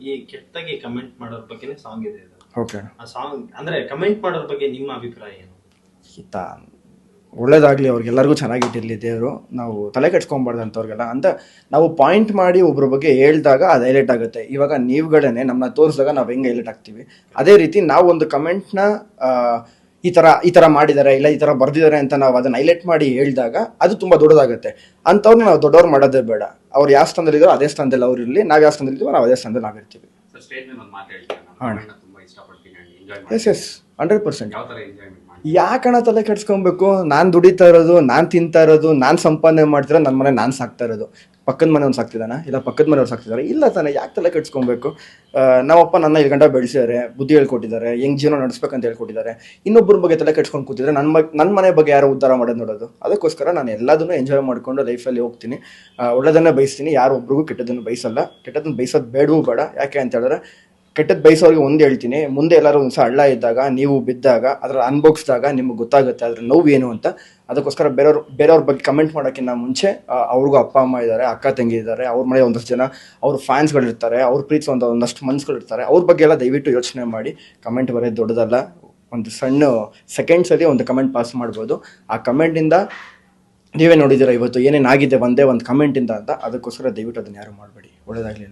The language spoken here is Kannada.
ಈ ಕೆಟ್ಟಾಗಿ ಕಮೆಂಟ್ ಮಾಡೋರ ಬಗ್ಗೆನೇ ಸಾಂಗ್ ಇದೆ ಇದು ಓಕೆ ಆ ಸಾಂಗ್ ಅಂದ್ರೆ ಕಮೆಂಟ್ ಮಾಡೋರ ಬಗ್ಗೆ ನಿಮ್ಮ ಅಭಿಪ್ರಾಯ ಏನು? ಹಿತ. ಒಳ್ಳೇದಾಗಲಿ ಅವ್ರಿಗೆಲ್ಲರಿಗೂ ಚೆನ್ನಾಗಿಟ್ಟಿರಲಿ ದೇವರು. ನಾವು ತಲೆ ಕೆಡ್ಸ್ಕೊಬಾರ್ದು ಅಂಥವ್ರಿಗೆಲ್ಲ ಅಂತ ನಾವು ಪಾಯಿಂಟ್ ಮಾಡಿ ಒಬ್ಬರ ಬಗ್ಗೆ ಹೇಳ್ದಾಗ ಅದು ಹೈಲೈಟ್ ಆಗುತ್ತೆ. ಇವಾಗ ನೀವುಗಳೇ ನಮ್ಮನ್ನ ತೋರಿಸಿದಾಗ ನಾವು ಹೆಂಗೆ ಹೈಲೈಟ್ ಆಗ್ತೀವಿ? ಅದೇ ರೀತಿ ನಾವು ಒಂದು ಕಮೆಂಟ್ನ ಈ ಥರ ಈ ಥರ ಮಾಡಿದ್ದಾರೆ ಇಲ್ಲ ಈ ಥರ ಬರೆದಿದ್ದಾರೆ ಅಂತ ನಾವು ಅದನ್ನು ಹೈಲೈಟ್ ಮಾಡಿ ಹೇಳಿದಾಗ ಅದು ತುಂಬ ದೊಡ್ಡದಾಗುತ್ತೆ. ಅಂಥವ್ರನ್ನ ನಾವು ದೊಡ್ಡವ್ರು ಮಾಡೋದೇ ಬೇಡ. ಅವ್ರು ಯಾವ ಸ್ಥಾನದಲ್ಲಿದ್ದಾರೋ ಅದೇ ಸ್ಥಾನದಲ್ಲಿ ಅವ್ರು ಇರಲಿ ನಾವು ಯಾವ ಸ್ಥಾನದಲ್ಲಿದ್ದೀವೋ ನಾವು ಅದೇ ಸ್ಥಾನದಲ್ಲಿ ನಾವಿರ್ತೀವಿ ಎಸ್ ಎಸ್ ಹಂಡ್ರೆಡ್ ಪರ್ಸೆಂಟ್ ಯಾಕಣ ತಲೆ ಕೆಡ್ಸ್ಕೊಬೇಕು? ನಾನು ದುಡಿತಾ ಇರೋದು, ನಾನು ತಿಂತಾ ಇರೋದು, ನಾನು ಸಂಪಾದನೆ ಮಾಡ್ತಿರೋ ನನ್ನ ಮನೆ ನಾನು ಸಾಕ್ತಾ ಇರೋದು. ಪಕ್ಕದ ಮನೆಯವ್ನು ಸಾಕ್ತಿದ್ದಾನ? ಇಲ್ಲ ಪಕ್ಕದ ಮನೆಯವ್ರು ಸಾಕ್ತಿದ್ದಾರೆ? ಇಲ್ಲ ತಾನೆ, ಯಾಕೆ ತಲೆ ಕೆಡ್ಸ್ಕೊಬೇಕು? ನಮ್ಮಪ್ಪ ನನ್ನ ಇಲ್ಲಿ ಗಂಟ ಬೆಳೆಸಿದ್ದಾರೆ ಬುದ್ಧಿ ಹೇಳ್ಕೊಟ್ಟಿದ್ದಾರೆ, ಹೆಂಗ್ ಜೀವನ ನಡೆಸ್ಬೇಕಂತ ಹೇಳ್ಕೊಟ್ಟಿದ್ದಾರೆ. ಇನ್ನೊಬ್ಬರ ಬಗ್ಗೆ ತಲೆ ಕೆಡ್ಸ್ಕೊಂಡು ಕೂತಿದ್ರೆ ನನ್ನ ಬಗ್ಗೆ ನನ್ನ ಮನೆ ಬಗ್ಗೆ ಯಾರು ಉದ್ಧಾರ ಮಾಡೋದು ನೋಡೋದು. ಅದಕ್ಕೋಸ್ಕರ ನಾನು ಎಲ್ಲದನ್ನೂ ಎಂಜಾಯ್ ಮಾಡಿಕೊಂಡು ಲೈಫಲ್ಲಿ ಹೋಗ್ತೀನಿ. ಒಳ್ಳೆದನ್ನೇ ಬಯಸ್ತೀನಿ ಯಾರು ಒಬ್ರಿಗೂ ಕೆಟ್ಟದನ್ನು ಬಯಸಲ್ಲ. ಕೆಟ್ಟದನ್ನು ಬಯಸೋದು ಬೇಡವೂ ಬೇಡ. ಯಾಕೆ ಅಂತ ಹೇಳಿದ್ರೆ ಕೆಟ್ಟದ್ದು ಬಯಸೋರಿಗೆ ಒಂದು ಹೇಳ್ತೀನಿ, ಮುಂದೆ ಎಲ್ಲರೂ ಒಂದು ಸಹ ಹಳ್ಳ ಇದ್ದಾಗ, ನೀವು ಬಿದ್ದಾಗ, ಅದರ ಅನ್ಭೋಗಿಸಿದಾಗ ನಿಮ್ಗೆ ಗೊತ್ತಾಗುತ್ತೆ ಅದ್ರ ನೋವು ಏನು ಅಂತ. ಅದಕ್ಕೋಸ್ಕರ ಬೇರೆಯವ್ರ ಬೇರೆಯವ್ರ ಬಗ್ಗೆ ಕಮೆಂಟ್ ಮಾಡೋಕ್ಕಿಂತ ಮುಂಚೆ ಅವ್ರಿಗೂ ಅಪ್ಪ, ಅಮ್ಮ ಇದ್ದಾರೆ ಅಕ್ಕ, ತಂಗಿ ಇದ್ದಾರೆ ಅವ್ರ ಮನೆ ಒಂದಷ್ಟು ಜನ, ಅವ್ರ ಫ್ಯಾನ್ಸ್ಗಳಿರ್ತಾರೆ ಅವ್ರ ಪ್ರೀತಿ ಒಂದು, ಒಂದಷ್ಟು ಮನ್ಸುಗಳಿರ್ತಾರೆ ಅವ್ರ ಬಗ್ಗೆ ಎಲ್ಲ ದಯವಿಟ್ಟು ಯೋಚನೆ ಮಾಡಿ. ಕಮೆಂಟ್ ಬರೋದು ದೊಡ್ಡದಲ್ಲ, ಒಂದು ಸಣ್ಣ ಸೆಕೆಂಡ್ಸಲ್ಲಿ ಒಂದು ಕಮೆಂಟ್ ಪಾಸ್ ಮಾಡ್ಬೋದು. ಆ ಕಮೆಂಟಿಂದ ನೀವೇ ನೋಡಿದ್ದೀರಾ ಇವತ್ತು ಏನೇನಾಗಿದೆ ಒಂದೇ ಒಂದು ಕಮೆಂಟಿಂದ ಅಂತ, ಅದಕ್ಕೋಸ್ಕರ ದಯವಿಟ್ಟು ಅದನ್ನ ಯಾರು ಮಾಡಬೇಡಿ. ಒಳ್ಳೇದಾಗಲಿ.